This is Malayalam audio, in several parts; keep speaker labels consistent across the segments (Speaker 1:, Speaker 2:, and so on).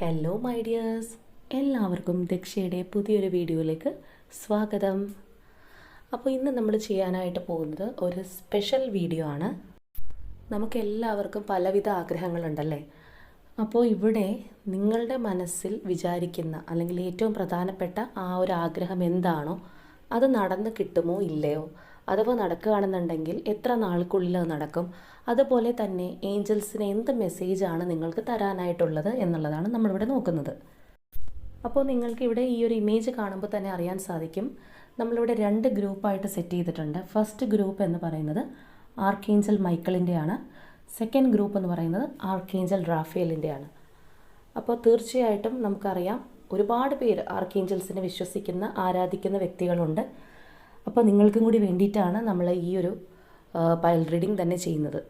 Speaker 1: ഹലോ മൈ ഡിയേഴ്സ് എല്ലാവർക്കും ദക്ഷയുടെ പുതിയൊരു വീഡിയോയിലേക്ക് സ്വാഗതം. അപ്പോൾ ഇന്ന് നമ്മൾ ചെയ്യാനായിട്ട് പോകുന്നത് ഒരു സ്പെഷ്യൽ വീഡിയോ ആണ്. നമുക്ക് എല്ലാവർക്കും പലവിധ ആഗ്രഹങ്ങളുണ്ടല്ലേ? അപ്പോൾ ഇവിടെ നിങ്ങളുടെ മനസ്സിൽ വിചാരിക്കുന്ന അല്ലെങ്കിൽ ഏറ്റവും പ്രധാനപ്പെട്ട ആ ഒരു ആഗ്രഹം എന്താണോ അത് നടന്ന് കിട്ടുമോ ഇല്ലയോ? അഥവാ നടക്കുകയാണെന്നുണ്ടെങ്കിൽ എത്ര നാൾക്കുള്ളിൽ അത് നടക്കും? അതുപോലെ തന്നെ ഏഞ്ചൽസിന് എന്ത് മെസ്സേജാണ് നിങ്ങൾക്ക് തരാനായിട്ടുള്ളത് എന്നുള്ളതാണ് നമ്മളിവിടെ നോക്കുന്നത്. അപ്പോൾ നിങ്ങൾക്ക് ഇവിടെ ഈ ഒരു ഇമേജ് കാണുമ്പോൾ തന്നെ അറിയാൻ സാധിക്കും. നമ്മളിവിടെ രണ്ട് ഗ്രൂപ്പായിട്ട് സെറ്റ് ചെയ്തിട്ടുണ്ട്. ഫസ്റ്റ് ഗ്രൂപ്പ് എന്ന് പറയുന്നത് ആർക്കേഞ്ചൽ മൈക്കിളിന്റെയാണ്. സെക്കൻഡ് ഗ്രൂപ്പ് എന്ന് പറയുന്നത് ആർക്കേഞ്ചൽ റാഫേലിന്റെയാണ്. അപ്പോൾ തീർച്ചയായിട്ടും നമുക്കറിയാം ഒരുപാട് പേര് ആർക്കേഞ്ചൽസിനെ വിശ്വസിക്കുന്ന ആരാധിക്കുന്ന വ്യക്തികളുണ്ട്. അപ്പോൾ നിങ്ങൾക്കും കൂടി വേണ്ടിയിട്ടാണ് നമ്മൾ ഈ ഒരു പയൽ റീഡിംഗ് തന്നെ ചെയ്യുന്നത്.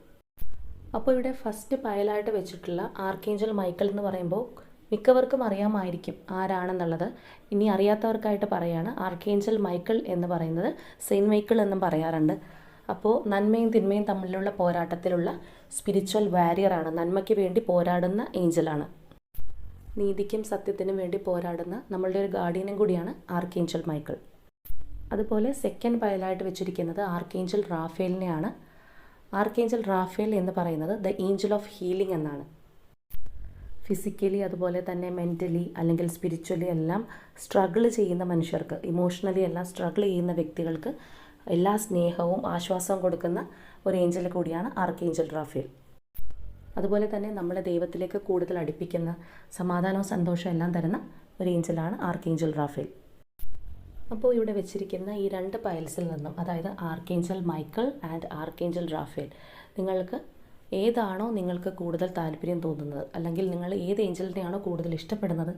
Speaker 1: അപ്പോൾ ഇവിടെ ഫസ്റ്റ് പയലായിട്ട് വെച്ചിട്ടുള്ള ആർക്കേഞ്ചൽ മൈക്കൽ എന്ന് പറയുമ്പോൾ മിക്കവർക്കും അറിയാമായിരിക്കും ആരാണെന്നുള്ളത്. ഇനി അറിയാത്തവർക്കായിട്ട് പറയാണ് ആർക്കേഞ്ചൽ മൈക്കിൾ എന്ന് പറയുന്നത് സെയിന്റ് മൈക്കിൾ എന്നും പറയാറുണ്ട്. അപ്പോൾ നന്മയും തിന്മയും തമ്മിലുള്ള പോരാട്ടത്തിലുള്ള സ്പിരിച്വൽ വാരിയറാണ് നന്മയ്ക്ക് വേണ്ടി പോരാടുന്ന ഏഞ്ചലാണ് നീതിക്കും സത്യത്തിനും വേണ്ടി പോരാടുന്ന നമ്മളുടെ ഒരു ഗാർഡിയനും കൂടിയാണ് ആർക്കേഞ്ചൽ മൈക്കിൾ അതുപോലെ സെക്കൻഡ് പയലായിട്ട് വെച്ചിരിക്കുന്നത് ആർക്കേഞ്ചൽ റാഫേലിനെയാണ് ആർക്കേഞ്ചൽ റാഫേൽ എന്ന് പറയുന്നത് ദ ഏഞ്ചൽ ഓഫ് ഹീലിംഗ് എന്നാണ്. ഫിസിക്കലി അതുപോലെ തന്നെ മെന്റലി അല്ലെങ്കിൽ സ്പിരിച്വലി എല്ലാം സ്ട്രഗിൾ ചെയ്യുന്ന മനുഷ്യർക്ക് ഇമോഷണലി എല്ലാം സ്ട്രഗിൾ ചെയ്യുന്ന വ്യക്തികൾക്ക് എല്ലാ സ്നേഹവും ആശ്വാസവും കൊടുക്കുന്ന ഒരു ഏഞ്ചൽ കൂടിയാണ് ആർക്കേഞ്ചൽ റാഫേൽ അതുപോലെ തന്നെ നമ്മളെ ദൈവത്തിലേക്ക് കൂടുതൽ അടുപ്പിക്കുന്ന സമാധാനവും സന്തോഷവും എല്ലാം തരുന്ന ഒരു ഏഞ്ചലാണ് ആർക്കേഞ്ചൽ റാഫേൽ അപ്പോൾ ഇവിടെ വെച്ചിരിക്കുന്ന ഈ രണ്ട് പയൽസിൽ നിന്നും അതായത് archangel Michael and archangel Raphael നിങ്ങൾക്ക് ഏതാണോ നിങ്ങൾക്ക് കൂടുതൽ താല്പര്യം തോന്നുന്നത്? അല്ലെങ്കിൽ നിങ്ങൾ ഏത് ഏഞ്ചലിനെയാണോ കൂടുതൽ ഇഷ്ടപ്പെടുന്നത്?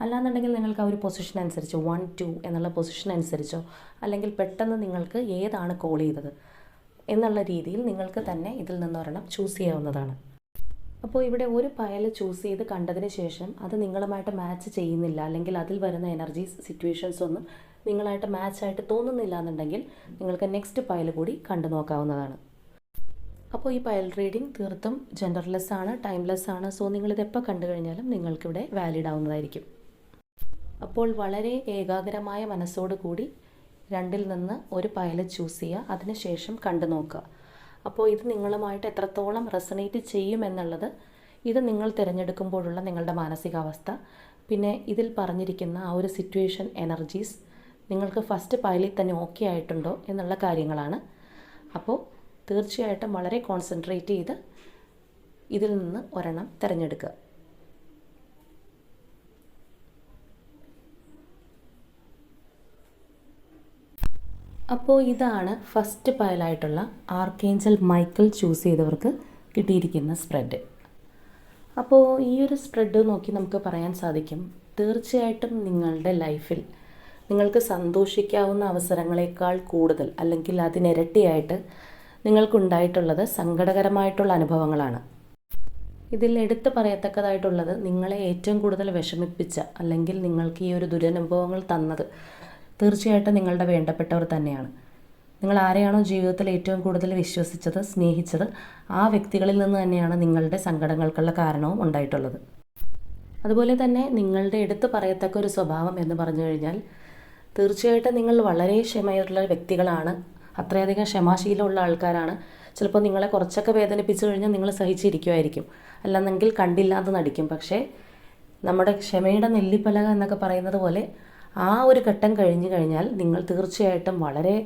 Speaker 1: അല്ലാന്നുണ്ടെങ്കിൽ നിങ്ങൾക്ക് ആ ഒരു പൊസിഷൻ അനുസരിച്ച് വൺ ടു എന്നുള്ള പൊസിഷൻ അനുസരിച്ചോ അല്ലെങ്കിൽ പെട്ടെന്ന് നിങ്ങൾക്ക് ഏതാണ് കോൾ ചെയ്തത് എന്നുള്ള രീതിയിൽ നിങ്ങൾക്ക് തന്നെ ഇതിൽ നിന്ന് ഒരെണ്ണം ചൂസ് ചെയ്യാവുന്നതാണ്. അപ്പോൾ ഇവിടെ ഒരു പയൽ ചൂസ് ചെയ്ത് കണ്ടതിന് ശേഷം അത് നിങ്ങളുമായിട്ട് മാച്ച് ചെയ്യുന്നില്ല. അല്ലെങ്കിൽ അതിൽ വരുന്ന എനർജീസ് സിറ്റുവേഷൻസ് ഒന്നും നിങ്ങളായിട്ട് മാച്ചായിട്ട് തോന്നുന്നില്ല എന്നുണ്ടെങ്കിൽ നിങ്ങൾക്ക് നെക്സ്റ്റ് പയൽ കൂടി കണ്ടു നോക്കാവുന്നതാണ്. അപ്പോൾ ഈ പയൽ റീഡിംഗ് തീർത്തും ജെൻഡർലെസ് ആണ് ടൈംലെസ് ആണ്. സോ നിങ്ങളിത് എപ്പോൾ കണ്ടു കഴിഞ്ഞാലും നിങ്ങൾക്കിവിടെ വാലിഡ് ആവുന്നതായിരിക്കും. അപ്പോൾ വളരെ ഏകാഗ്രമായ മനസ്സോടു കൂടി രണ്ടിൽ നിന്ന് ഒരു പയൽ ചൂസ് ചെയ്യുക അതിനുശേഷം കണ്ടു നോക്കുക. അപ്പോൾ ഇത് നിങ്ങളുമായിട്ട് എത്രത്തോളം റെസണേറ്റ് ചെയ്യുമെന്നുള്ളത് ഇത് നിങ്ങൾ തിരഞ്ഞെടുക്കുമ്പോഴുള്ള നിങ്ങളുടെ മാനസികാവസ്ഥ. പിന്നെ ഇതിൽ പറഞ്ഞിരിക്കുന്ന ആ ഒരു സിറ്റുവേഷൻ എനർജീസ് നിങ്ങൾക്ക് ഫസ്റ്റ് പൈലിൽ തന്നെ ഓക്കെ ആയിട്ടുണ്ടോ എന്നുള്ള കാര്യങ്ങളാണ്. അപ്പോൾ തീർച്ചയായിട്ടും വളരെ കോൺസെൻട്രേറ്റ് ചെയ്ത് ഇതിൽ നിന്ന് ഒരെണ്ണം തിരഞ്ഞെടുക്കുക. അപ്പോൾ ഇതാണ് ഫസ്റ്റ് പയലായിട്ടുള്ള ആർക്കേഞ്ചൽ മൈക്കിൾ ചൂസ് ചെയ്തവർക്ക് കിട്ടിയിരിക്കുന്ന സ്പ്രെഡ് അപ്പോൾ ഈ ഒരു സ്പ്രെഡ് നോക്കി നമുക്ക് പറയാൻ സാധിക്കും. തീർച്ചയായിട്ടും നിങ്ങളുടെ ലൈഫിൽ നിങ്ങൾക്ക് സന്തോഷിക്കാവുന്ന അവസരങ്ങളെക്കാൾ കൂടുതൽ അല്ലെങ്കിൽ അതിനിരട്ടിയായിട്ട് നിങ്ങൾക്കുണ്ടായിട്ടുള്ളത് സങ്കടകരമായിട്ടുള്ള അനുഭവങ്ങളാണ്. ഇതിൽ എടുത്തു പറയത്തക്കതായിട്ടുള്ളത് നിങ്ങളെ ഏറ്റവും കൂടുതൽ വിഷമിപ്പിച്ച അല്ലെങ്കിൽ നിങ്ങൾക്ക് ഈ ഒരു ദുരനുഭവങ്ങൾ തന്നത് തീർച്ചയായിട്ടും നിങ്ങളുടെ വേണ്ടപ്പെട്ടവർ തന്നെയാണ്. നിങ്ങൾ ആരെയാണോ ജീവിതത്തിൽ ഏറ്റവും കൂടുതൽ വിശ്വസിച്ചത് സ്നേഹിച്ചത് ആ വ്യക്തികളിൽ നിന്ന് തന്നെയാണ് നിങ്ങളുടെ സങ്കടങ്ങൾക്കുള്ള കാരണവും ഉണ്ടായിട്ടുള്ളത്. അതുപോലെ തന്നെ നിങ്ങളുടെ എടുത്തു പറയത്തക്ക ഒരു സ്വഭാവം എന്ന് പറഞ്ഞു കഴിഞ്ഞാൽ തീർച്ചയായിട്ടും നിങ്ങൾ വളരെ ക്ഷമയുള്ള വ്യക്തികളാണ്. അത്രയധികം ക്ഷമാശീലമുള്ള ആൾക്കാരാണ്. ചിലപ്പോൾ നിങ്ങളെ കുറച്ചൊക്കെ വേദനിപ്പിച്ചു കഴിഞ്ഞാൽ നിങ്ങൾ സഹിച്ചിരിക്കുമായിരിക്കും. അല്ലെന്നെങ്കിൽ കണ്ടില്ലാതെ നടിക്കും. പക്ഷേ നമ്മുടെ ക്ഷമയുടെ നെല്ലിപ്പലക എന്നൊക്കെ പറയുന്നത് പോലെ ആ ഒരു ഘട്ടം കഴിഞ്ഞു കഴിഞ്ഞാൽ നിങ്ങൾ തീർച്ചയായിട്ടും വളരെ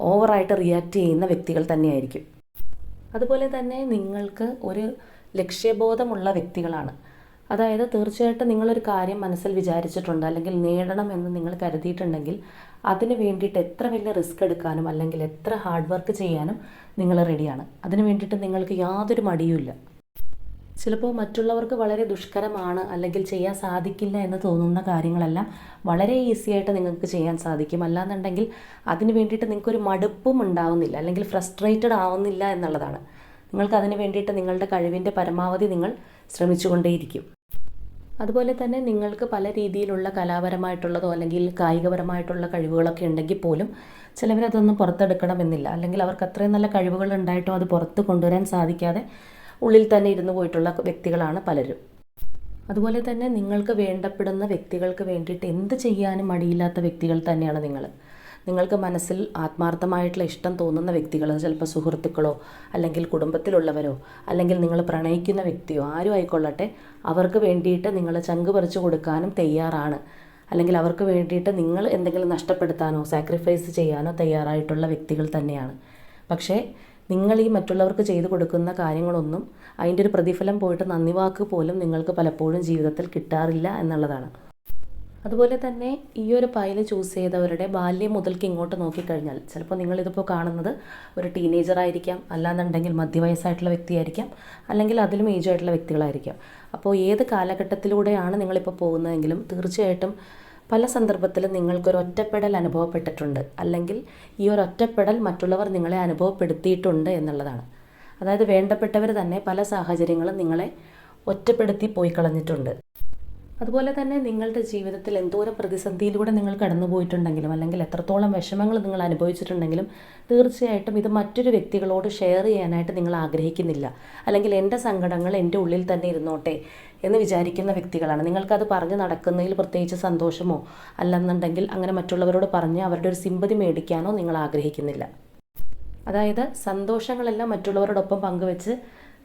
Speaker 1: ഓവറായിട്ട് റിയാക്റ്റ് ചെയ്യുന്ന വ്യക്തികൾ തന്നെയായിരിക്കും. അതുപോലെ തന്നെ നിങ്ങൾക്ക് ഒരു ലക്ഷ്യബോധമുള്ള വ്യക്തികളാണ്. അതായത് തീർച്ചയായിട്ടും നിങ്ങളൊരു കാര്യം മനസ്സിൽ വിചാരിച്ചിട്ടുണ്ട് അല്ലെങ്കിൽ നേടണം എന്ന് നിങ്ങൾ കരുതിയിട്ടുണ്ടെങ്കിൽ അതിന് വേണ്ടിയിട്ട് എത്ര വലിയ റിസ്ക് എടുക്കാനും അല്ലെങ്കിൽ എത്ര ഹാർഡ് വർക്ക് ചെയ്യാനും നിങ്ങൾ റെഡിയാണ്. അതിന് വേണ്ടിയിട്ട് നിങ്ങൾക്ക് യാതൊരു മടിയുമില്ല. ചിലപ്പോൾ മറ്റുള്ളവർക്ക് വളരെ ദുഷ്കരമാണ് അല്ലെങ്കിൽ ചെയ്യാൻ സാധിക്കില്ല എന്ന് തോന്നുന്ന കാര്യങ്ങളെല്ലാം വളരെ ഈസി ആയിട്ട് നിങ്ങൾക്ക് ചെയ്യാൻ സാധിക്കും. അല്ലാന്നുണ്ടെങ്കിൽ അതിന് വേണ്ടിയിട്ട് നിങ്ങൾക്കൊരു മടുപ്പും ഉണ്ടാവുന്നില്ല അല്ലെങ്കിൽ ഫ്രസ്ട്രേറ്റഡ് ആവുന്നില്ല എന്നുള്ളതാണ്. നിങ്ങൾക്ക് അതിന് വേണ്ടിയിട്ട് നിങ്ങളുടെ കഴിവിന്റെ പരമാവധി നിങ്ങൾ ശ്രമിച്ചുകൊണ്ടേയിരിക്കും. അതുപോലെ തന്നെ നിങ്ങൾക്ക് പല രീതിയിലുള്ള കലാപരമായിട്ടുള്ളതോ അല്ലെങ്കിൽ കായികപരമായിട്ടുള്ള കഴിവുകളൊക്കെ ഉണ്ടെങ്കിൽ പോലും ചിലവരതൊന്നും പുറത്തെടുക്കണമെന്നില്ല. അല്ലെങ്കിൽ അവർക്ക് അത്രയും നല്ല കഴിവുകൾ ഉണ്ടായിട്ടും അത് പുറത്ത് കൊണ്ടുവരാൻ സാധിക്കാതെ ഉള്ളിൽ തന്നെ ഇരുന്ന് പോയിട്ടുള്ള വ്യക്തികളാണ് പലരും. അതുപോലെ തന്നെ നിങ്ങൾക്ക് വേണ്ടപ്പെടുന്ന വ്യക്തികൾക്ക് വേണ്ടിയിട്ട് എന്ത് ചെയ്യാനും മടിയില്ലാത്ത വ്യക്തികൾ തന്നെയാണ് നിങ്ങൾ നിങ്ങൾക്ക് മനസ്സിൽ ആത്മാർത്ഥമായിട്ടുള്ള ഇഷ്ടം തോന്നുന്ന വ്യക്തികൾ ചിലപ്പോൾ സുഹൃത്തുക്കളോ അല്ലെങ്കിൽ കുടുംബത്തിലുള്ളവരോ അല്ലെങ്കിൽ നിങ്ങൾ പ്രണയിക്കുന്ന വ്യക്തിയോ ആരും ആയിക്കൊള്ളട്ടെ. അവർക്ക് വേണ്ടിയിട്ട് നിങ്ങൾ ചങ്ക് പറിച്ചു കൊടുക്കാനും തയ്യാറാണ്. അല്ലെങ്കിൽ അവർക്ക് വേണ്ടിയിട്ട് നിങ്ങൾ എന്തെങ്കിലും നഷ്ടപ്പെടുത്താനോ സാക്രിഫൈസ് ചെയ്യാനോ തയ്യാറായിട്ടുള്ള വ്യക്തികൾ തന്നെയാണ്. പക്ഷേ നിങ്ങൾ ഈ മറ്റുള്ളവർക്ക് ചെയ്തു കൊടുക്കുന്ന കാര്യങ്ങളൊന്നും അതിന്റെ ഒരു പ്രതിഫലം പോയിട്ട് നന്ദി വാക്ക് പോലും നിങ്ങൾക്ക് പലപ്പോഴും ജീവിതത്തിൽ കിട്ടാറില്ല എന്നുള്ളതാണ്. അതുപോലെ തന്നെ ഈ ഒരു പായൽ ചൂസ് ചെയ്തവരുടെ ബാല്യം മുതൽക്ക് ഇങ്ങോട്ട് നോക്കിക്കഴിഞ്ഞാൽ ചിലപ്പോൾ നിങ്ങളിതിപ്പോൾ കാണുന്നത് ഒരു ടീനേജർ ആയിരിക്കാം അല്ലാന്നുണ്ടെങ്കിൽ മധ്യവയസ്സായിട്ടുള്ള വ്യക്തിയായിരിക്കാം അല്ലെങ്കിൽ അതിലും ഏജ് ആയിട്ടുള്ള വ്യക്തികളായിരിക്കാം. അപ്പോൾ ഏത് കാലഘട്ടത്തിലൂടെയാണ് നിങ്ങളിപ്പോൾ പോകുന്നതെങ്കിലും തീർച്ചയായിട്ടും പല സന്ദർഭത്തിലും നിങ്ങൾക്കൊരു ഒറ്റപ്പെടൽ അനുഭവപ്പെട്ടിട്ടുണ്ട്. അല്ലെങ്കിൽ ഈ ഒരു ഒറ്റപ്പെടൽ മറ്റുള്ളവർ നിങ്ങളെ അനുഭവപ്പെടുത്തിയിട്ടുണ്ട് എന്നുള്ളതാണ്. അതായത് വേണ്ടപ്പെട്ടവർ തന്നെ പല സാഹചര്യങ്ങളും നിങ്ങളെ ഒറ്റപ്പെടുത്തി പോയി കളഞ്ഞിട്ടുണ്ട് അതുപോലെ തന്നെ നിങ്ങളുടെ ജീവിതത്തിൽ എന്തോരം പ്രതിസന്ധിയിലൂടെ നിങ്ങൾ കടന്നു പോയിട്ടുണ്ടെങ്കിലും അല്ലെങ്കിൽ എത്രത്തോളം വിഷമങ്ങൾ നിങ്ങൾ അനുഭവിച്ചിട്ടുണ്ടെങ്കിലും തീർച്ചയായിട്ടും ഇത് മറ്റൊരു വ്യക്തികളോട് ഷെയർ ചെയ്യാനായിട്ട് നിങ്ങൾ ആഗ്രഹിക്കുന്നില്ല. അല്ലെങ്കിൽ എന്റെ സങ്കടങ്ങൾ എന്റെ ഉള്ളിൽ തന്നെ ഇരുന്നോട്ടെ എന്ന് വിചാരിക്കുന്ന വ്യക്തികളാണ്. നിങ്ങൾക്കത് പറഞ്ഞ് നടക്കുന്നതിൽ പ്രത്യേകിച്ച് സന്തോഷമോ അല്ലെന്നുണ്ടെങ്കിൽ അങ്ങനെ മറ്റുള്ളവരോട് പറഞ്ഞ് അവരുടെ ഒരു സിമ്പതി മേടിക്കാനോ നിങ്ങൾ ആഗ്രഹിക്കുന്നില്ല. അതായത് സന്തോഷങ്ങളെല്ലാം മറ്റുള്ളവരോടൊപ്പം പങ്കുവെച്ച്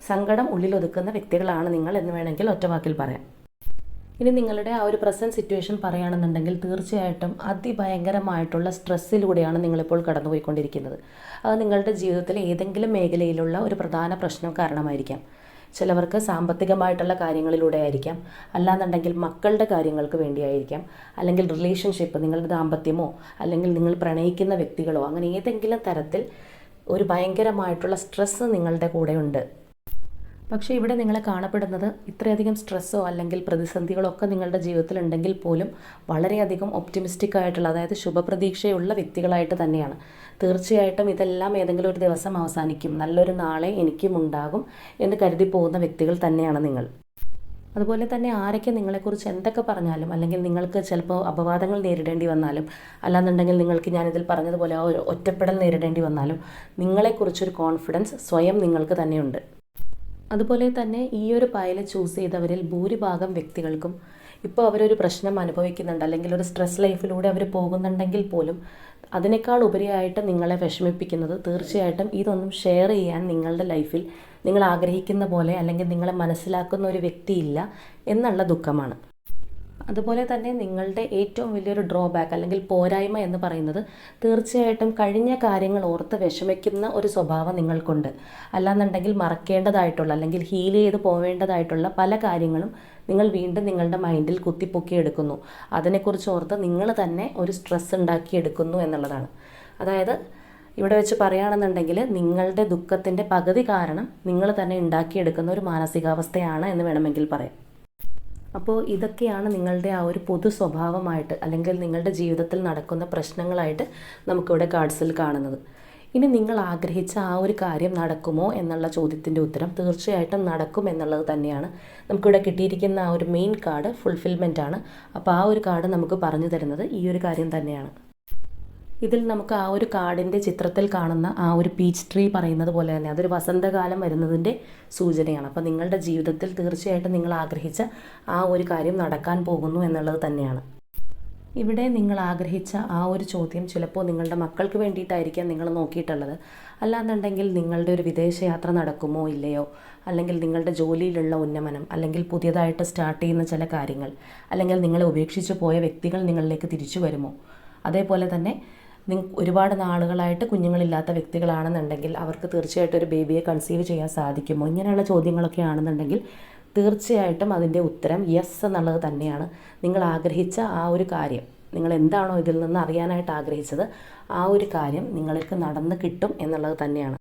Speaker 1: സങ്കടം ഉള്ളിലൊതുക്കുന്ന വ്യക്തികളാണ് നിങ്ങൾ എന്ന് വേണമെങ്കിൽ ഒറ്റവാക്കിൽ പറയാം. ഇനി നിങ്ങളുടെ ആ ഒരു പ്രസന്റ് സിറ്റുവേഷൻ പറയുകയാണെന്നുണ്ടെങ്കിൽ തീർച്ചയായിട്ടും അതിഭയങ്കരമായിട്ടുള്ള സ്ട്രെസ്സിലൂടെയാണ് നിങ്ങളിപ്പോൾ കടന്നുപോയിക്കൊണ്ടിരിക്കുന്നത്. അത് നിങ്ങളുടെ ജീവിതത്തിൽ ഏതെങ്കിലും മേഖലയിലുള്ള ഒരു പ്രധാന പ്രശ്നം കാരണമായിരിക്കാം. ചിലവർക്ക് സാമ്പത്തികമായിട്ടുള്ള കാര്യങ്ങളിലൂടെ ആയിരിക്കാം. അല്ലാന്നുണ്ടെങ്കിൽ മക്കളുടെ കാര്യങ്ങൾക്ക് വേണ്ടിയായിരിക്കാം. അല്ലെങ്കിൽ റിലേഷൻഷിപ്പ് നിങ്ങളുടെ ദാമ്പത്യമോ അല്ലെങ്കിൽ നിങ്ങൾ പ്രണയിക്കുന്ന വ്യക്തികളോ അങ്ങനെ ഏതെങ്കിലും തരത്തിൽ ഒരു ഭയങ്കരമായിട്ടുള്ള സ്ട്രെസ്സ് നിങ്ങളുടെ കൂടെ ഉണ്ട് പക്ഷേ ഇവിടെ നിങ്ങളെ കാണപ്പെടുന്നത് ഇത്രയധികം സ്ട്രെസ്സോ അല്ലെങ്കിൽ പ്രതിസന്ധികളോ ഒക്കെ നിങ്ങളുടെ ജീവിതത്തിൽ ഉണ്ടെങ്കിൽ പോലും വളരെയധികം ഒപ്റ്റിമിസ്റ്റിക് ആയിട്ടുള്ള അതായത് ശുഭപ്രതീക്ഷയുള്ള വ്യക്തികളായിട്ട് തന്നെയാണ്. തീർച്ചയായിട്ടും ഇതെല്ലാം ഏതെങ്കിലും ഒരു ദിവസം അവസാനിക്കും. നല്ലൊരു നാളെ എനിക്കും ഉണ്ടാകും എന്ന് കരുതി പോകുന്ന വ്യക്തികൾ തന്നെയാണ് നിങ്ങൾ. അതുപോലെ തന്നെ ആരൊക്കെ നിങ്ങളെക്കുറിച്ച് എന്തൊക്കെ പറഞ്ഞാലും അല്ലെങ്കിൽ നിങ്ങൾക്ക് ചിലപ്പോൾ അപവാദങ്ങൾ നേരിടേണ്ടി വന്നാലും അല്ലാന്നുണ്ടെങ്കിൽ നിങ്ങൾക്ക് ഞാനിതിൽ പറഞ്ഞതുപോലെ ഒരു ഒറ്റപ്പെടൽ നേരിടേണ്ടി വന്നാലും നിങ്ങളെക്കുറിച്ചൊരു കോൺഫിഡൻസ് സ്വയം നിങ്ങൾക്ക് തന്നെയുണ്ട്. അതുപോലെ തന്നെ ഈ ഒരു പായൽ ചൂസ് ചെയ്തവരിൽ ഭൂരിഭാഗം വ്യക്തികൾക്കും ഇപ്പോൾ അവരൊരു പ്രശ്നം അനുഭവിക്കുന്നുണ്ട്. അല്ലെങ്കിൽ ഒരു സ്ട്രെസ് ലൈഫിലൂടെ അവർ പോകുന്നുണ്ടെങ്കിൽ പോലും അതിനേക്കാൾ ഉപരിയായിട്ട് നിങ്ങളെ വിഷമിപ്പിക്കുന്നത് തീർച്ചയായിട്ടും ഇതൊന്നും ഷെയർ ചെയ്യാൻ നിങ്ങളുടെ ലൈഫിൽ നിങ്ങൾ ആഗ്രഹിക്കുന്ന പോലെ അല്ലെങ്കിൽ നിങ്ങളെ മനസ്സിലാക്കുന്ന ഒരു വ്യക്തിയില്ല എന്നുള്ള ദുഃഖമാണ്. അതുപോലെ തന്നെ നിങ്ങളുടെ ഏറ്റവും വലിയൊരു ഡ്രോബാക്ക് അല്ലെങ്കിൽ പോരായ്മ എന്ന് പറയുന്നത് തീർച്ചയായിട്ടും കഴിഞ്ഞ കാര്യങ്ങൾ ഓർത്ത് വിഷമിക്കുന്ന ഒരു സ്വഭാവം നിങ്ങൾക്കുണ്ട്. അല്ലാന്നുണ്ടെങ്കിൽ മറക്കേണ്ടതായിട്ടുള്ള അല്ലെങ്കിൽ ഹീൽ ചെയ്ത് പോവേണ്ടതായിട്ടുള്ള പല കാര്യങ്ങളും നിങ്ങൾ വീണ്ടും നിങ്ങളുടെ മൈൻഡിൽ കുത്തിപ്പൊക്കി എടുക്കുന്നു അതിനെക്കുറിച്ച് ഓർത്ത് നിങ്ങൾ തന്നെ ഒരു സ്ട്രെസ് ഉണ്ടാക്കിയെടുക്കുന്നു എന്നുള്ളതാണ്. അതായത് ഇവിടെ വെച്ച് പറയുകയാണെന്നുണ്ടെങ്കിൽ നിങ്ങളുടെ ദുഃഖത്തിന്റെ പകുതി കാരണം നിങ്ങൾ തന്നെ ഉണ്ടാക്കിയെടുക്കുന്ന ഒരു മാനസികാവസ്ഥയാണ് എന്ന് വേണമെങ്കിൽ പറയാം. അപ്പോൾ ഇതൊക്കെയാണ് നിങ്ങളുടെ ആ ഒരു പൊതു സ്വഭാവമായിട്ട് അല്ലെങ്കിൽ നിങ്ങളുടെ ജീവിതത്തിൽ നടക്കുന്ന പ്രശ്നങ്ങളായിട്ട് നമുക്കിവിടെ കാർഡ്സിൽ കാണുന്നത്. ഇനി നിങ്ങൾ ആഗ്രഹിച്ച ആ ഒരു കാര്യം നടക്കുമോ എന്നുള്ള ചോദ്യത്തിന്റെ ഉത്തരം തീർച്ചയായിട്ടും നടക്കും എന്നുള്ളത് തന്നെയാണ്. നമുക്കിവിടെ കിട്ടിയിരിക്കുന്ന ആ ഒരു മെയിൻ കാർഡ് ഫുൾഫിൽമെന്റ് ആണ്. അപ്പോൾ ആ ഒരു കാർഡ് നമുക്ക് പറഞ്ഞു തരുന്നത് ഈ ഒരു കാര്യം തന്നെയാണ്. ഇതിൽ നമുക്ക് ആ ഒരു കാടിന്റെ ചിത്രത്തിൽ കാണുന്ന ആ ഒരു പീച്ച് ട്രീ പറയുന്നത് പോലെ തന്നെ അതൊരു വസന്തകാലം വരുന്നതിന്റെ സൂചനയാണ്. അപ്പോൾ നിങ്ങളുടെ ജീവിതത്തിൽ തീർച്ചയായിട്ടും നിങ്ങൾ ആഗ്രഹിച്ച ആ ഒരു കാര്യം നടക്കാൻ പോകുന്നു എന്നുള്ളത് തന്നെയാണ്. ഇവിടെ നിങ്ങൾ ആഗ്രഹിച്ച ആ ഒരു ചോദ്യം ചിലപ്പോൾ നിങ്ങളുടെ മക്കൾക്ക് വേണ്ടിയിട്ടായിരിക്കാം നിങ്ങൾ നോക്കിയിട്ടുള്ളത്. അല്ലാന്നുണ്ടെങ്കിൽ നിങ്ങളുടെ ഒരു വിദേശയാത്ര നടക്കുമോ ഇല്ലയോ? അല്ലെങ്കിൽ നിങ്ങളുടെ ജോലിയിലുള്ള ഉന്നമനം അല്ലെങ്കിൽ പുതിയതായിട്ട് സ്റ്റാർട്ട് ചെയ്യുന്ന ചില കാര്യങ്ങൾ അല്ലെങ്കിൽ നിങ്ങളെ ഉപേക്ഷിച്ച് പോയ വ്യക്തികൾ നിങ്ങളിലേക്ക് തിരിച്ചു വരുമോ? അതേപോലെ തന്നെ ഒരുപാട് നാളുകളായിട്ട് കുഞ്ഞുങ്ങളില്ലാത്ത വ്യക്തികളാണെന്നുണ്ടെങ്കിൽ അവർക്ക് തീർച്ചയായിട്ടും ഒരു ബേബിയെ കൺസീവ് ചെയ്യാൻ സാധിക്കുമോ? ഇങ്ങനെയുള്ള ചോദ്യങ്ങളൊക്കെ ആണെന്നുണ്ടെങ്കിൽ തീർച്ചയായിട്ടും അതിന്റെ ഉത്തരം യെസ് എന്നുള്ളത് തന്നെയാണ്. നിങ്ങൾ ആഗ്രഹിച്ച ആ ഒരു കാര്യം നിങ്ങൾ എന്താണോ ഇതിൽ നിന്ന് അറിയാനായിട്ട് ആഗ്രഹിച്ചത് ആ ഒരു കാര്യം നിങ്ങൾക്ക് നടന്ന് കിട്ടും എന്നുള്ളത് തന്നെയാണ്.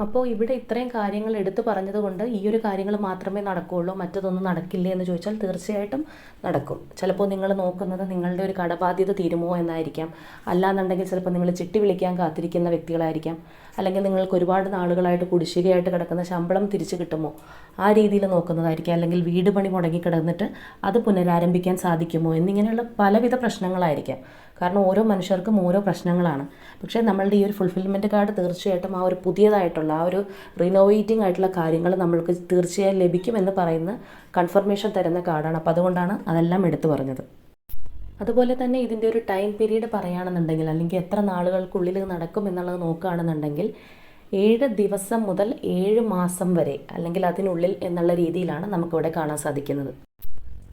Speaker 1: അപ്പോൾ ഇവിടെ ഇത്രയും കാര്യങ്ങൾ എടുത്തു പറഞ്ഞതുകൊണ്ട് ഈ ഒരു കാര്യങ്ങൾ മാത്രമേ നടക്കുകയുള്ളൂ മറ്റതൊന്നും നടക്കില്ല എന്ന് ചോദിച്ചാൽ തീർച്ചയായിട്ടും നടക്കും. ചിലപ്പോൾ നിങ്ങൾ നോക്കുന്നത് നിങ്ങളുടെ ഒരു കടബാധ്യത തീരുമോ എന്നായിരിക്കാം. അല്ലാന്നുണ്ടെങ്കിൽ ചിലപ്പോൾ നിങ്ങൾ ചിട്ടി വിളിക്കാൻ കാത്തിരിക്കുന്ന വ്യക്തികളായിരിക്കാം. അല്ലെങ്കിൽ നിങ്ങൾക്ക് ഒരുപാട് നാളുകളായിട്ട് കുടിശ്ശികയായിട്ട് കിടക്കുന്ന ശമ്പളം തിരിച്ചു കിട്ടുമോ? ആ രീതിയിൽ നോക്കുന്നതായിരിക്കാം. അല്ലെങ്കിൽ വീട് പണി മുടങ്ങി കിടന്നിട്ട് അത് പുനരാരംഭിക്കാൻ സാധിക്കുമോ? എന്നിങ്ങനെയുള്ള പലവിധ പ്രശ്നങ്ങളായിരിക്കാം. കാരണം ഓരോ മനുഷ്യർക്കും ഓരോ പ്രശ്നങ്ങളാണ്. പക്ഷേ നമ്മളുടെ ഈ ഒരു ഫുൾഫിൽമെന്റ് കാർഡ് തീർച്ചയായിട്ടും ആ ഒരു പുതിയതായിട്ടുള്ള ആ ഒരു റിനോവേറ്റിംഗ് ആയിട്ടുള്ള കാര്യങ്ങൾ നമ്മൾക്ക് തീർച്ചയായും ലഭിക്കുമെന്ന് പറയുന്ന കൺഫർമേഷൻ തരുന്ന കാർഡാണ് അപ്പോൾ അതുകൊണ്ടാണ് അതെല്ലാം എടുത്തു പറഞ്ഞത്. അതുപോലെ തന്നെ ഇതിന്റെ ഒരു ടൈം പീരീഡ് പറയുകയാണെന്നുണ്ടെങ്കിൽ അല്ലെങ്കിൽ എത്ര നാളുകൾക്കുള്ളിൽ നടക്കും എന്നുള്ളത് നോക്കുകയാണെന്നുണ്ടെങ്കിൽ ഏഴ് ദിവസം മുതൽ ഏഴ് മാസം വരെ അല്ലെങ്കിൽ അതിനുള്ളിൽ എന്നുള്ള രീതിയിലാണ് നമുക്കിവിടെ കാണാൻ സാധിക്കുന്നത്.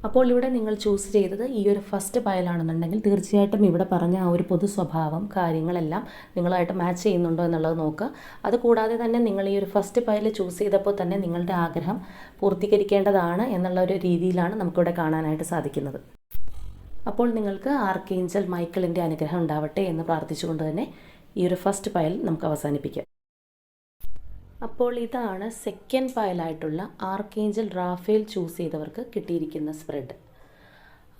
Speaker 1: അപ്പോൾ ഇവിടെ നിങ്ങൾ ചൂസ് ചെയ്തത് ഈ ഒരു ഫസ്റ്റ് പയലാണെന്നുണ്ടെങ്കിൽ തീർച്ചയായിട്ടും ഇവിടെ പറഞ്ഞ ആ ഒരു പൊതു സ്വഭാവം കാര്യങ്ങളെല്ലാം നിങ്ങളായിട്ട് മാച്ച് ചെയ്യുന്നുണ്ടോ എന്നുള്ളത് നോക്കുക. അതുകൂടാതെ തന്നെ നിങ്ങൾ ഈ ഒരു ഫസ്റ്റ് പയൽ ചൂസ് ചെയ്തപ്പോൾ തന്നെ നിങ്ങളുടെ ആഗ്രഹം പൂർത്തീകരിക്കേണ്ടതാണ് എന്നുള്ള ഒരു രീതിയിലാണ് നമുക്കിവിടെ കാണാനായിട്ട് സാധിക്കുന്നത്. അപ്പോൾ നിങ്ങൾക്ക് ആർക്കേഞ്ചൽ മൈക്കിളിന്റെ അനുഗ്രഹം ഉണ്ടാവട്ടെ എന്ന് പ്രാർത്ഥിച്ചുകൊണ്ട് തന്നെ ഈ ഒരു ഫസ്റ്റ് പയൽ നമുക്ക് അവസാനിപ്പിക്കാം. അപ്പോൾ ഇതാണ് സെക്കൻഡ് പയലായിട്ടുള്ള ആർക്കേഞ്ചൽ റാഫേൽ ചൂസ് ചെയ്തവർക്ക് കിട്ടിയിരിക്കുന്ന സ്പ്രെഡ്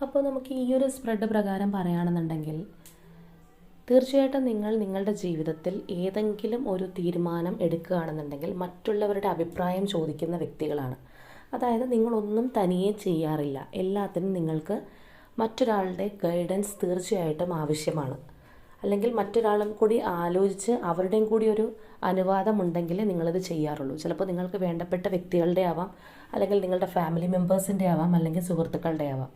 Speaker 1: അപ്പോൾ നമുക്ക് ഈ ഒരു സ്പ്രെഡ് പ്രകാരം പറയുകയാണെന്നുണ്ടെങ്കിൽ തീർച്ചയായിട്ടും നിങ്ങൾ നിങ്ങളുടെ ജീവിതത്തിൽ ഏതെങ്കിലും ഒരു തീരുമാനം എടുക്കുകയാണെന്നുണ്ടെങ്കിൽ മറ്റുള്ളവരുടെ അഭിപ്രായം ചോദിക്കുന്ന വ്യക്തികളാണ്. അതായത് നിങ്ങളൊന്നും തനിയെ ചെയ്യാറില്ല. എല്ലാത്തിനും നിങ്ങൾക്ക് മറ്റൊരാളുടെ ഗൈഡൻസ് തീർച്ചയായിട്ടും ആവശ്യമാണ്. അല്ലെങ്കിൽ മറ്റൊരാളും കൂടി ആലോചിച്ച് അവരുടെയും കൂടി ഒരു അനുവാദം ഉണ്ടെങ്കിലേ നിങ്ങളിത് ചെയ്യാറുള്ളൂ. ചിലപ്പോൾ നിങ്ങൾക്ക് വേണ്ടപ്പെട്ട വ്യക്തികളുടെ ആവാം അല്ലെങ്കിൽ നിങ്ങളുടെ ഫാമിലി മെമ്പേഴ്സിന്റെ ആവാം അല്ലെങ്കിൽ സുഹൃത്തുക്കളുടെ ആവാം.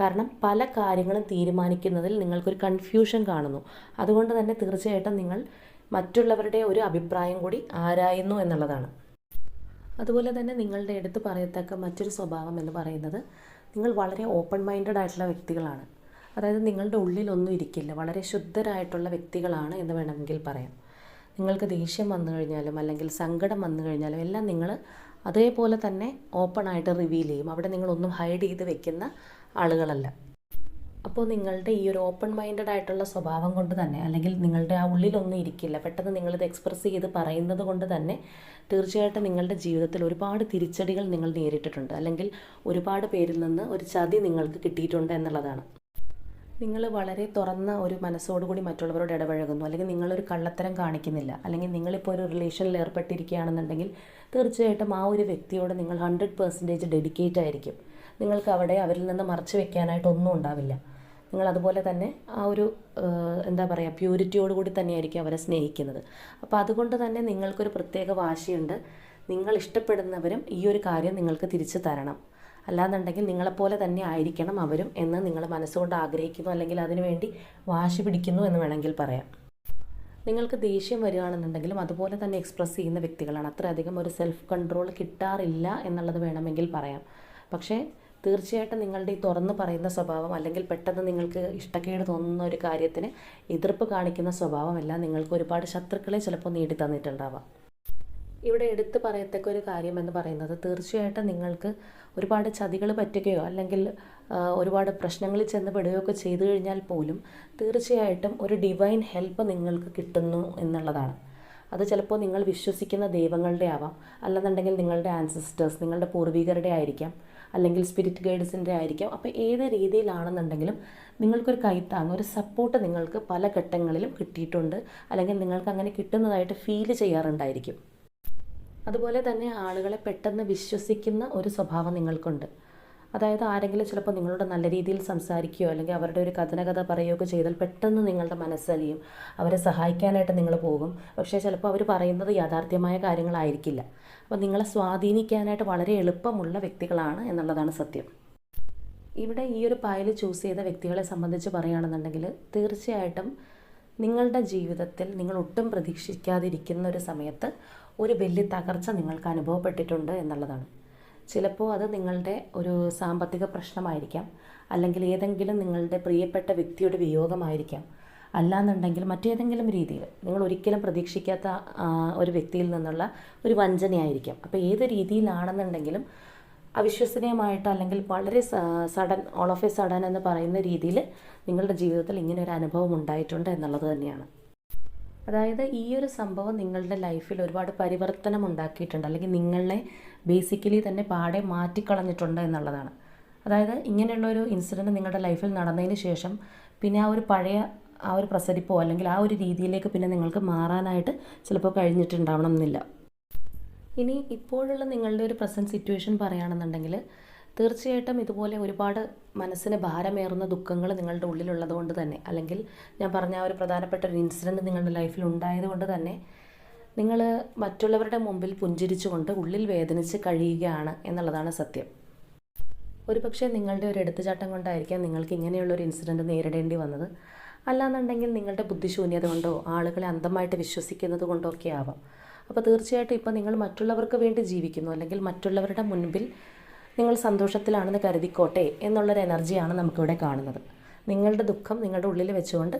Speaker 1: കാരണം പല കാര്യങ്ങളും തീരുമാനിക്കുന്നതിൽ നിങ്ങൾക്കൊരു കൺഫ്യൂഷൻ കാണുന്നു. അതുകൊണ്ട് തന്നെ തീർച്ചയായിട്ടും നിങ്ങൾ മറ്റുള്ളവരുടെ ഒരു അഭിപ്രായം കൂടി ആരായുന്നു എന്നുള്ളതാണ്. അതുപോലെ തന്നെ നിങ്ങളുടെ എടുത്ത് പറയത്തക്ക മറ്റൊരു സ്വഭാവം എന്ന് പറയുന്നത് നിങ്ങൾ വളരെ ഓപ്പൺ മൈൻഡഡ് ആയിട്ടുള്ള വ്യക്തികളാണ്. അതായത് നിങ്ങളുടെ ഉള്ളിലൊന്നും ഇരിക്കില്ല. വളരെ ശുദ്ധരായിട്ടുള്ള വ്യക്തികളാണ് എന്ന് വേണമെങ്കിൽ പറയാം. നിങ്ങൾക്ക് ദേഷ്യം വന്നു കഴിഞ്ഞാലും അല്ലെങ്കിൽ സങ്കടം വന്നു കഴിഞ്ഞാലും എല്ലാം നിങ്ങൾ അതേപോലെ തന്നെ ഓപ്പണായിട്ട് റിവീൽ ചെയ്യും. അവിടെ നിങ്ങളൊന്നും ഹൈഡ് ചെയ്ത് വെക്കുന്ന ആളുകളല്ല. അപ്പോൾ നിങ്ങളുടെ ഈ ഒരു ഓപ്പൺ മൈൻഡഡ് ആയിട്ടുള്ള സ്വഭാവം കൊണ്ട് തന്നെ അല്ലെങ്കിൽ നിങ്ങളുടെ ആ ഉള്ളിലൊന്നും ഇരിക്കില്ല. പെട്ടെന്ന് നിങ്ങളിത് എക്സ്പ്രസ് ചെയ്ത് പറയുന്നത് കൊണ്ട് തന്നെ തീർച്ചയായിട്ടും നിങ്ങളുടെ ജീവിതത്തിൽ ഒരുപാട് തിരിച്ചടികൾ നിങ്ങൾ നേരിട്ടിട്ടുണ്ട്. അല്ലെങ്കിൽ ഒരുപാട് പേരിൽ നിന്ന് ഒരു ചതി നിങ്ങൾക്ക് കിട്ടിയിട്ടുണ്ട് എന്നുള്ളതാണ്. നിങ്ങൾ വളരെ തുറന്ന ഒരു മനസ്സോടുകൂടി മറ്റുള്ളവരോട് ഇടപഴകുന്നു. അല്ലെങ്കിൽ നിങ്ങളൊരു കള്ളത്തരം കാണിക്കുന്നില്ല. അല്ലെങ്കിൽ നിങ്ങളിപ്പോൾ ഒരു റിലേഷനിൽ ഏർപ്പെട്ടിരിക്കുകയാണെന്നുണ്ടെങ്കിൽ തീർച്ചയായിട്ടും ആ ഒരു വ്യക്തിയോട് നിങ്ങൾ ഹൺഡ്രഡ് പെർസെന്റേജ് ഡെഡിക്കേറ്റ് ആയിരിക്കും. നിങ്ങൾക്ക് അവിടെ അവരിൽ നിന്ന് മറച്ചു വെക്കാനായിട്ടൊന്നും ഉണ്ടാവില്ല. നിങ്ങൾ അതുപോലെ തന്നെ ആ ഒരു എന്താ പറയുക പ്യൂരിറ്റിയോട് കൂടി തന്നെയായിരിക്കും അവരെ സ്നേഹിക്കുന്നത്. അപ്പോൾ അതുകൊണ്ട് തന്നെ നിങ്ങൾക്കൊരു പ്രത്യേക വാശിയുണ്ട്. നിങ്ങൾ ഇഷ്ടപ്പെടുന്നവരും ഈ ഒരു കാര്യം നിങ്ങൾക്ക് തിരിച്ചു തരണം. അല്ലാന്നുണ്ടെങ്കിൽ നിങ്ങളെപ്പോലെ തന്നെ ആയിരിക്കണം അവരും എന്ന് നിങ്ങൾ മനസ്സുകൊണ്ട് ആഗ്രഹിക്കുന്നു അല്ലെങ്കിൽ അതിനുവേണ്ടി വാശി പിടിക്കുന്നു എന്ന് വേണമെങ്കിൽ പറയാം. നിങ്ങൾക്ക് ദേഷ്യം വരികയാണെന്നുണ്ടെങ്കിലും അതുപോലെ തന്നെ എക്സ്പ്രസ് ചെയ്യുന്ന വ്യക്തികളാണ്. അത്രയധികം ഒരു സെൽഫ് കൺട്രോൾ കിട്ടാറില്ല എന്നുള്ളത് വേണമെങ്കിൽ പറയാം. പക്ഷേ തീർച്ചയായിട്ടും നിങ്ങളുടെ ഈ തുറന്ന് പറയുന്ന സ്വഭാവം അല്ലെങ്കിൽ പെട്ടെന്ന് നിങ്ങൾക്ക് ഇഷ്ടക്കേട് തോന്നുന്ന ഒരു കാര്യത്തിന് എതിർപ്പ് കാണിക്കുന്ന സ്വഭാവമെല്ലാം. നിങ്ങൾക്ക് ഒരുപാട് ശത്രുക്കളെ ചിലപ്പോൾ നേടി തന്നിട്ടുണ്ടാവാം ഇവിടെ എടുത്തു പറയത്തക്ക ഒരു കാര്യം എന്ന് പറയുന്നത് തീർച്ചയായിട്ടും നിങ്ങൾക്ക് ഒരുപാട് ചതികൾ പറ്റുകയോ അല്ലെങ്കിൽ ഒരുപാട് പ്രശ്നങ്ങളിൽ ചെന്ന് പെടുകയോ ഒക്കെ ചെയ്തു കഴിഞ്ഞാൽ പോലും തീർച്ചയായിട്ടും ഒരു ഡിവൈൻ ഹെൽപ്പ് നിങ്ങൾക്ക് കിട്ടുന്നു എന്നുള്ളതാണ്. അത് ചിലപ്പോൾ നിങ്ങൾ വിശ്വസിക്കുന്ന ദൈവങ്ങളുടെ ആവാം. അല്ലെന്നുണ്ടെങ്കിൽ നിങ്ങളുടെ ആൻസിസ്റ്റേഴ്സ് നിങ്ങളുടെ പൂർവികരുടെ ആയിരിക്കാം. അല്ലെങ്കിൽ സ്പിരിറ്റ് ഗൈഡ്സിന്റെ ആയിരിക്കാം. അപ്പോൾ ഏത് രീതിയിലാണെന്നുണ്ടെങ്കിലും നിങ്ങൾക്കൊരു കൈത്താങ് ഒരു സപ്പോർട്ട് നിങ്ങൾക്ക് പല ഘട്ടങ്ങളിലും കിട്ടിയിട്ടുണ്ട്. അല്ലെങ്കിൽ നിങ്ങൾക്ക് അങ്ങനെ കിട്ടുന്നതായിട്ട് ഫീൽ ചെയ്യാറുണ്ടായിരിക്കും. അതുപോലെ തന്നെ ആളുകളെ പെട്ടെന്ന് വിശ്വസിക്കുന്ന ഒരു സ്വഭാവം നിങ്ങൾക്കുണ്ട്. അതായത് ആരെങ്കിലും ചിലപ്പോൾ നിങ്ങളോട് നല്ല രീതിയിൽ സംസാരിക്കുകയോ അല്ലെങ്കിൽ അവരുടെ ഒരു കഥനകഥ പറയുകയൊക്കെ ചെയ്താൽ പെട്ടെന്ന് നിങ്ങളുടെ മനസ്സലിയും അവരെ സഹായിക്കാനായിട്ട് നിങ്ങൾ പോകും. പക്ഷേ ചിലപ്പോൾ അവർ പറയുന്നത് യാഥാർത്ഥ്യമായ കാര്യങ്ങളായിരിക്കില്ല. അപ്പോൾ നിങ്ങളെ സ്വാധീനിക്കാനായിട്ട് വളരെ എളുപ്പമുള്ള വ്യക്തികളാണ് എന്നുള്ളതാണ് സത്യം. ഇവിടെ ഈ ഒരു പായൽ ചൂസ് ചെയ്ത വ്യക്തികളെ സംബന്ധിച്ച് പറയുകയാണെന്നുണ്ടെങ്കിൽ തീർച്ചയായിട്ടും നിങ്ങളുടെ ജീവിതത്തിൽ നിങ്ങൾ ഒട്ടും പ്രതീക്ഷിക്കാതിരിക്കുന്ന ഒരു സമയത്ത് ഒരു വലിയ തകർച്ച നിങ്ങൾക്ക് അനുഭവപ്പെട്ടിട്ടുണ്ട് എന്നുള്ളതാണ്. ചിലപ്പോൾ അത് നിങ്ങളുടെ ഒരു സാമ്പത്തിക പ്രശ്നമായിരിക്കാം അല്ലെങ്കിൽ ഏതെങ്കിലും നിങ്ങളുടെ പ്രിയപ്പെട്ട വ്യക്തിയുടെ വിയോഗമായിരിക്കാം. അല്ലാന്നുണ്ടെങ്കിൽ മറ്റേതെങ്കിലും രീതിയിൽ നിങ്ങൾ ഒരിക്കലും പ്രതീക്ഷിക്കാത്ത ഒരു വ്യക്തിയിൽ നിന്നുള്ള ഒരു വഞ്ചനയായിരിക്കാം. അപ്പോൾ ഏത് രീതിയിലാണെന്നുണ്ടെങ്കിലും അവിശ്വസനീയമായിട്ട് അല്ലെങ്കിൽ വളരെ sudden all of a sudden എന്ന് പറയുന്ന രീതിയിൽ നിങ്ങളുടെ ജീവിതത്തിൽ ഇങ്ങനെ ഒരു അനുഭവം ഉണ്ടായിട്ടുണ്ട് എന്നുള്ളത് തന്നെയാണ്. അതായത് ഈ ഒരു സംഭവം നിങ്ങളുടെ ലൈഫിൽ ഒരുപാട് പരിവർത്തനം ഉണ്ടാക്കിയിട്ടുണ്ട്. അല്ലെങ്കിൽ നിങ്ങളെ ബേസിക്കലി തന്നെ പാടെ മാറ്റിക്കളഞ്ഞിട്ടുണ്ട് എന്നുള്ളതാണ്. അതായത് ഇങ്ങനെയുള്ള ഒരു ഇൻസിഡന്റ് നിങ്ങളുടെ ലൈഫിൽ നടന്നതിന് ശേഷം പിന്നെ ആ ഒരു പഴയ ആ ഒരു പ്രസരിപ്പോ അല്ലെങ്കിൽ ആ ഒരു രീതിയിലേക്ക് പിന്നെ നിങ്ങൾക്ക് മാറാനായിട്ട് ചിലപ്പോൾ കഴിഞ്ഞിട്ടുണ്ടാവണം എന്നില്ല. ഇനി ഇപ്പോഴുള്ള നിങ്ങളുടെ ഒരു പ്രസന്റ് സിറ്റുവേഷൻ പറയുകയാണെന്നുണ്ടെങ്കിൽ തീർച്ചയായിട്ടും ഇതുപോലെ ഒരുപാട് മനസ്സിന് ഭാരമേറുന്ന ദുഃഖങ്ങൾ നിങ്ങളുടെ ഉള്ളിലുള്ളത് കൊണ്ട് തന്നെ അല്ലെങ്കിൽ ഞാൻ പറഞ്ഞ ആ ഒരു പ്രധാനപ്പെട്ട ഒരു ഇൻസിഡന്റ് നിങ്ങളുടെ ലൈഫിൽ ഉണ്ടായത് കൊണ്ട് തന്നെ നിങ്ങൾ മറ്റുള്ളവരുടെ മുമ്പിൽ പുഞ്ചിരിച്ചുകൊണ്ട് ഉള്ളിൽ വേദനിച്ച് കഴിയുകയാണ് എന്നുള്ളതാണ് സത്യം. ഒരുപക്ഷെ നിങ്ങളുടെ ഒരു എടുത്തുചാട്ടം കൊണ്ടായിരിക്കാം നിങ്ങൾക്ക് ഇങ്ങനെയുള്ളൊരു ഇൻസിഡന്റ് നേരിടേണ്ടി വന്നത്. അല്ലാന്നുണ്ടെങ്കിൽ നിങ്ങളുടെ ബുദ്ധിശൂന്യത കൊണ്ടോ ആളുകളെ അന്ധമായിട്ട് വിശ്വസിക്കുന്നത് കൊണ്ടോ ഒക്കെ ആവാം. അപ്പോൾ തീർച്ചയായിട്ടും ഇപ്പോൾ നിങ്ങൾ മറ്റുള്ളവർക്ക് വേണ്ടി ജീവിക്കുന്നു അല്ലെങ്കിൽ മറ്റുള്ളവരുടെ മുൻപിൽ നിങ്ങൾ സന്തോഷത്തിലാണെന്ന് കരുതിക്കോട്ടെ എന്നുള്ളൊരു എനർജിയാണ് നമുക്കിവിടെ കാണുന്നത്. നിങ്ങളുടെ ദുഃഖം നിങ്ങളുടെ ഉള്ളിൽ വെച്ചുകൊണ്ട്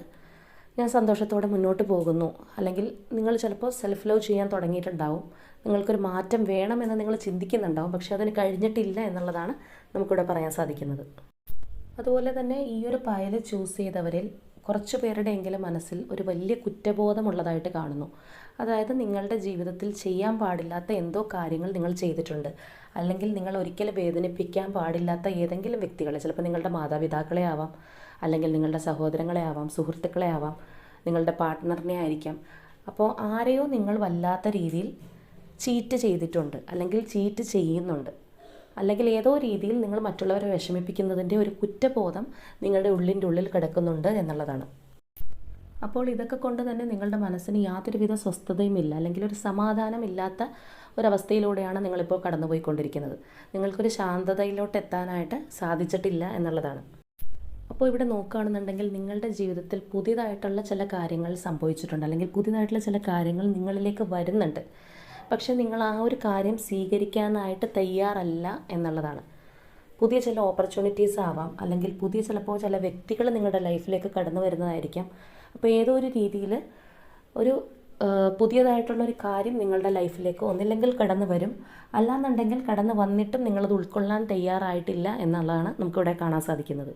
Speaker 1: ഞാൻ സന്തോഷത്തോടെ മുന്നോട്ട് പോകുന്നു. അല്ലെങ്കിൽ നിങ്ങൾ ചിലപ്പോൾ സെൽഫ് ലവ് ചെയ്യാൻ തുടങ്ങിയിട്ടുണ്ടാവും. നിങ്ങൾക്കൊരു മാറ്റം വേണമെന്ന് നിങ്ങൾ ചിന്തിക്കുന്നുണ്ടാവും. പക്ഷേ അതിന് കഴിഞ്ഞിട്ടില്ല എന്നുള്ളതാണ് നമുക്കിവിടെ പറയാൻ സാധിക്കുന്നത്. അതുപോലെ തന്നെ ഈ ഒരു പായൽ ചൂസ് ചെയ്തവരിൽ കുറച്ച് പേരുടെയെങ്കിലും മനസ്സിൽ ഒരു വലിയ കുറ്റബോധമുള്ളതായിട്ട് കാണുന്നു. അതായത് നിങ്ങളുടെ ജീവിതത്തിൽ ചെയ്യാൻ പാടില്ലാത്ത എന്തോ കാര്യങ്ങൾ നിങ്ങൾ ചെയ്തിട്ടുണ്ട്. അല്ലെങ്കിൽ നിങ്ങൾ ഒരിക്കലും വേദനിപ്പിക്കാൻ പാടില്ലാത്ത ഏതെങ്കിലും വ്യക്തികളെ ചിലപ്പോൾ നിങ്ങളുടെ മാതാപിതാക്കളെ ആവാം അല്ലെങ്കിൽ നിങ്ങളുടെ സഹോദരങ്ങളെ ആവാം സുഹൃത്തുക്കളെ ആവാം നിങ്ങളുടെ പാർട്ട്ണറിനെ ആയിരിക്കാം. അപ്പോൾ ആരെയോ നിങ്ങൾ വല്ലാത്ത രീതിയിൽ ചീറ്റ് ചെയ്തിട്ടുണ്ട് അല്ലെങ്കിൽ ചീറ്റ് ചെയ്യുന്നുണ്ട്. അല്ലെങ്കിൽ ഏതോ രീതിയിൽ നിങ്ങൾ മറ്റുള്ളവരെ വിഷമിപ്പിക്കുന്നതിന്റെ ഒരു കുറ്റബോധം നിങ്ങളുടെ ഉള്ളിന്റെ ഉള്ളിൽ കിടക്കുന്നുണ്ട് എന്നുള്ളതാണ്. അപ്പോൾ ഇതൊക്കെ കൊണ്ട് തന്നെ നിങ്ങളുടെ മനസ്സിന് യാതൊരുവിധ സ്വസ്ഥതയും ഇല്ല അല്ലെങ്കിൽ ഒരു സമാധാനം ഇല്ലാത്ത ഒരവസ്ഥയിലൂടെയാണ് നിങ്ങളിപ്പോൾ കടന്നുപോയിക്കൊണ്ടിരിക്കുന്നത്. നിങ്ങൾക്കൊരു ശാന്തതയിലോട്ട് എത്താനായിട്ട് സാധിച്ചിട്ടില്ല എന്നുള്ളതാണ്. അപ്പോൾ ഇവിടെ നോക്കുകയാണെന്നുണ്ടെങ്കിൽ നിങ്ങളുടെ ജീവിതത്തിൽ പുതിയതായിട്ടുള്ള ചില കാര്യങ്ങൾ സംഭവിച്ചിട്ടുണ്ട് അല്ലെങ്കിൽ പുതിയതായിട്ടുള്ള ചില കാര്യങ്ങൾ നിങ്ങളിലേക്ക് വരുന്നുണ്ട്. പക്ഷേ നിങ്ങൾ ആ ഒരു കാര്യം സ്വീകരിക്കാനായിട്ട് തയ്യാറല്ല എന്നുള്ളതാണ്. പുതിയ ചില ഓപ്പർച്യൂണിറ്റീസ് ആവാം. അല്ലെങ്കിൽ പുതിയ ചിലപ്പോൾ ചില വ്യക്തികൾ നിങ്ങളുടെ ലൈഫിലേക്ക് കടന്നു വരുന്നതായിരിക്കാം. അപ്പോൾ ഏതോ ഒരു രീതിയിൽ ഒരു പുതിയതായിട്ടുള്ള ഒരു കാര്യം നിങ്ങളുടെ ലൈഫിലേക്ക് ഒന്നില്ലെങ്കിൽ കടന്നു വരും. അല്ലാന്നുണ്ടെങ്കിൽ കടന്നു വന്നിട്ടും നിങ്ങളത് ഉൾക്കൊള്ളാൻ തയ്യാറായിട്ടില്ല എന്നുള്ളതാണ് നമുക്കിവിടെ കാണാൻ സാധിക്കുന്നത്.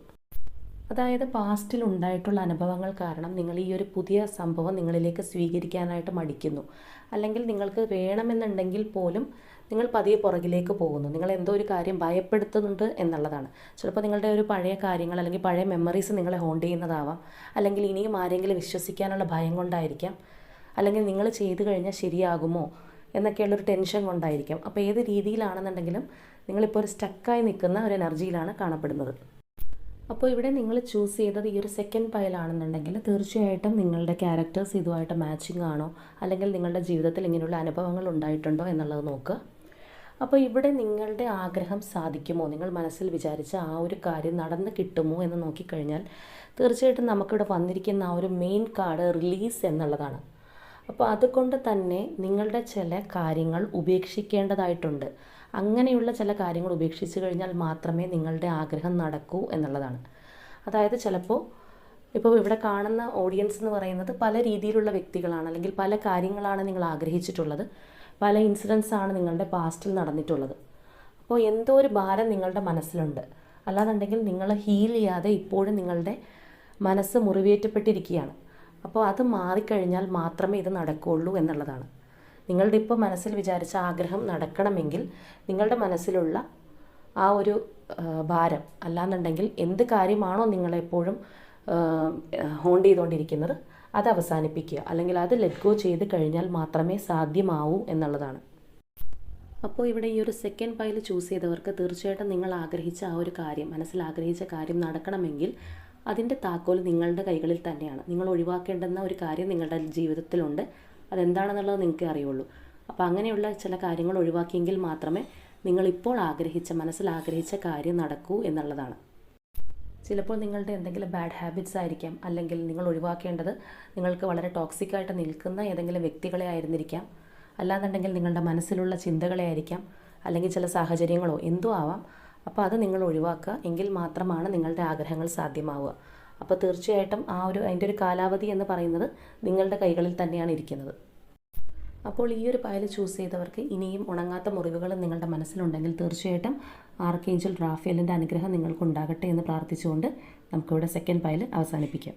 Speaker 1: അതായത് പാസ്റ്റിൽ ഉണ്ടായിട്ടുള്ള അനുഭവങ്ങൾ കാരണം നിങ്ങൾ ഈ ഒരു പുതിയ സംഭവം നിങ്ങളിലേക്ക് സ്വീകരിക്കാനായിട്ട് മടിക്കുന്നു. അല്ലെങ്കിൽ നിങ്ങൾക്ക് വേണമെന്നുണ്ടെങ്കിൽ പോലും നിങ്ങൾ പതിയെ പുറകിലേക്ക് പോകുന്നു. നിങ്ങൾ എന്തോ ഒരു കാര്യം ഭയപ്പെടുത്തുന്നുണ്ട് എന്നുള്ളതാണ്. ചിലപ്പോൾ നിങ്ങളുടെ ഒരു പഴയ കാര്യങ്ങൾ അല്ലെങ്കിൽ പഴയ മെമ്മറീസ് നിങ്ങളെ ഹോണ്ട് ചെയ്യുന്നതാവാം. അല്ലെങ്കിൽ ഇനിയും ആരെങ്കിലും വിശ്വസിക്കാനുള്ള ഭയം കൊണ്ടായിരിക്കാം. അല്ലെങ്കിൽ നിങ്ങൾ ചെയ്തു കഴിഞ്ഞാൽ ശരിയാകുമോ എന്നൊക്കെയുള്ളൊരു ടെൻഷൻ കൊണ്ടായിരിക്കാം. അപ്പോൾ ഏത് രീതിയിലാണെന്നുണ്ടെങ്കിലും നിങ്ങളിപ്പോൾ ഒരു സ്റ്റക്കായി നിൽക്കുന്ന ഒരു എനർജിയിലാണ് കാണപ്പെടുന്നത്. അപ്പോൾ ഇവിടെ നിങ്ങൾ ചൂസ് ചെയ്തത് ഈ ഒരു സെക്കൻഡ് പൈലാണെന്നുണ്ടെങ്കിൽ തീർച്ചയായിട്ടും നിങ്ങളുടെ ക്യാരക്ടേഴ്സ് ഇതുമായിട്ട് മാച്ചിങ് ആണോ? അല്ലെങ്കിൽ നിങ്ങളുടെ ജീവിതത്തിൽ ഇങ്ങനെയുള്ള അനുഭവങ്ങൾ ഉണ്ടായിട്ടുണ്ടോ എന്നുള്ളത് നോക്കുക. അപ്പോൾ ഇവിടെ നിങ്ങളുടെ ആഗ്രഹം സാധിക്കുമോ? നിങ്ങൾ മനസ്സിൽ വിചാരിച്ച ആ ഒരു കാര്യം നടന്ന് കിട്ടുമോ എന്ന് നോക്കിക്കഴിഞ്ഞാൽ തീർച്ചയായിട്ടും നമുക്കിവിടെ വന്നിരിക്കുന്ന ആ ഒരു മെയിൻ കാർഡ് റിലീസ് എന്നുള്ളതാണ്. അപ്പോൾ അതുകൊണ്ട് തന്നെ നിങ്ങളുടെ ചില കാര്യങ്ങൾ ഉപേക്ഷിക്കേണ്ടതായിട്ടുണ്ട്. അങ്ങനെയുള്ള ചില കാര്യങ്ങൾ ഉപേക്ഷിച്ച് കഴിഞ്ഞാൽ മാത്രമേ നിങ്ങളുടെ ആഗ്രഹം നടക്കൂ എന്നുള്ളതാണ്. അതായത് ചിലപ്പോൾ ഇപ്പോൾ ഇവിടെ കാണുന്ന ഓഡിയൻസ് എന്ന് പറയുന്നത് പല രീതിയിലുള്ള വ്യക്തികളാണ് അല്ലെങ്കിൽ പല കാര്യങ്ങളാണ് നിങ്ങൾ ആഗ്രഹിച്ചിട്ടുള്ളത്. പല ഇൻസിഡൻസ് ആണ് നിങ്ങളുടെ പാസ്റ്റിൽ നടന്നിട്ടുള്ളത്. അപ്പോൾ എന്തോ ഒരു ഭാരം നിങ്ങളുടെ മനസ്സിലുണ്ട്. അല്ലാന്നുണ്ടെങ്കിൽ നിങ്ങൾ ഹീൽ ചെയ്യാതെ ഇപ്പോഴും നിങ്ങളുടെ മനസ്സ് മുറിവേറ്റപ്പെട്ടിരിക്കുകയാണ്. അപ്പോൾ അത് മാറിക്കഴിഞ്ഞാൽ മാത്രമേ ഇത് നടക്കുകയുള്ളൂ എന്നുള്ളതാണ്. നിങ്ങളുടെ ഇപ്പോൾ മനസ്സിൽ വിചാരിച്ച ആഗ്രഹം നടക്കണമെങ്കിൽ നിങ്ങളുടെ മനസ്സിലുള്ള ആ ഒരു ഭാരം അല്ലാന്നുണ്ടെങ്കിൽ എന്ത് കാര്യമാണോ നിങ്ങളെപ്പോഴും ഹോണ്ട് ചെയ്തുകൊണ്ടിരിക്കുന്നത് അത് അവസാനിപ്പിക്കുക. അല്ലെങ്കിൽ അത് ലെറ്റ് ഗോ ചെയ്ത് കഴിഞ്ഞാൽ മാത്രമേ സാധ്യമാവൂ എന്നുള്ളതാണ്. അപ്പോൾ ഇവിടെ ഈ ഒരു സെക്കൻഡ് പൈൽ ചൂസ് ചെയ്തവർക്ക് തീർച്ചയായിട്ടും നിങ്ങൾ ആഗ്രഹിച്ച ആ ഒരു കാര്യം മനസ്സിൽ ആഗ്രഹിച്ച കാര്യം നടക്കണമെങ്കിൽ അതിന്റെ താക്കോൽ നിങ്ങളുടെ കൈകളിൽ തന്നെയാണ്. നിങ്ങൾ ഒഴിവാക്കേണ്ടുന്ന ഒരു കാര്യം നിങ്ങളുടെ ജീവിതത്തിലുണ്ട്. അതെന്താണെന്നുള്ളത് നിങ്ങൾക്ക് അറിയുള്ളൂ. അപ്പോൾ അങ്ങനെയുള്ള ചില കാര്യങ്ങൾ ഒഴിവാക്കിയെങ്കിൽ മാത്രമേ നിങ്ങളിപ്പോൾ ആഗ്രഹിച്ച മനസ്സിൽ ആഗ്രഹിച്ച കാര്യം നടക്കൂ എന്നുള്ളതാണ്. ചിലപ്പോൾ നിങ്ങളുടെ എന്തെങ്കിലും ബാഡ് ഹാബിറ്റ്സ് ആയിരിക്കാം. അല്ലെങ്കിൽ നിങ്ങൾ ഒഴിവാക്കേണ്ടത് നിങ്ങൾക്ക് വളരെ ടോക്സിക്കായിട്ട് നിൽക്കുന്ന ഏതെങ്കിലും വ്യക്തികളെ ആയിരുന്നിരിക്കാം. അല്ലാന്നുണ്ടെങ്കിൽ നിങ്ങളുടെ മനസ്സിലുള്ള ചിന്തകളെ ആയിരിക്കാം. അല്ലെങ്കിൽ ചില സാഹചര്യങ്ങളോ എന്തോ ആവാം. അപ്പോൾ അത് നിങ്ങൾ ഒഴിവാക്കുക. എങ്കിൽ മാത്രമാണ് നിങ്ങളുടെ ആഗ്രഹങ്ങൾ സാധ്യമാവുക. അപ്പോൾ തീർച്ചയായിട്ടും ആ ഒരു അതിന്റെ ഒരു കാലാവധി എന്ന് പറയുന്നത് നിങ്ങളുടെ കൈകളിൽ തന്നെയാണ് ഇരിക്കുന്നത്. അപ്പോൾ ഈ ഒരു പായൽ ചൂസ് ചെയ്തവർക്ക് ഇനിയും ഉണങ്ങാത്ത മുറിവുകൾ നിങ്ങളുടെ മനസ്സിലുണ്ടെങ്കിൽ തീർച്ചയായിട്ടും ആർക്കേഞ്ചൽ റാഫേലിന്റെ അനുഗ്രഹം നിങ്ങൾക്കുണ്ടാകട്ടെ എന്ന് പ്രാർത്ഥിച്ചുകൊണ്ട് നമുക്കിവിടെ സെക്കൻഡ് പായൽ അവസാനിപ്പിക്കാം.